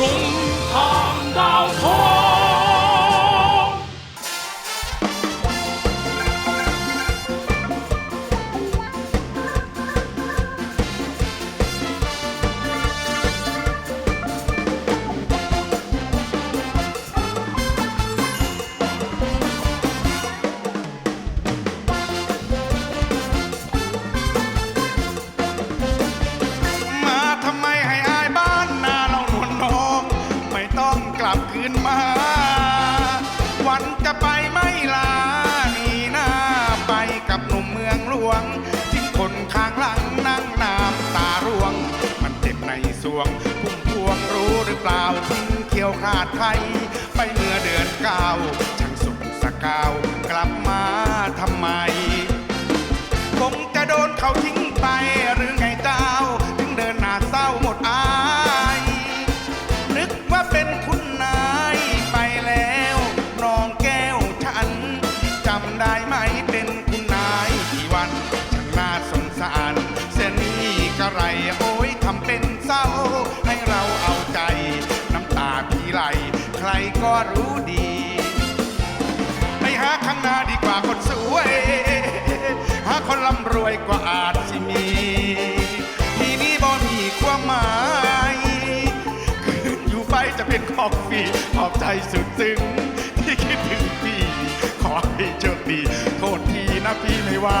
从唐到宋。 ต้องกลับคืนมา วันจะไปไม่ลานีหน้าไปกับหนุ่มเมืองหลวง ทิ้งคนข้างหลังนั่งน้ำตาร่วง มันเจ็บในสวง พุ่มพวงรู้หรือเปล่าทิ้งเขียวขาดไทย ไปเมื่อเดือนเก้าช่างสุขสกาวกลับมาทำไม คงจะโดนเขาทิ้งไปหรือ นี้กระไรโอ้ยทำเป็นเศร้า ให้เราเอาใจ น้ำตาพี่ไหล ใครก็รู้ดี ไปหาข้างหน้าดีกว่าคนสวย หาคนร่ำรวยกว่าอาจสิมี ทีนี้บ่มีความหมายคืนอยู่ไปจะเป็นของฟรีขอบใจสุดซึ้งที่คิดถึงพี่ ขอให้โชคดีโทษทีนะพี่ไม่ว่า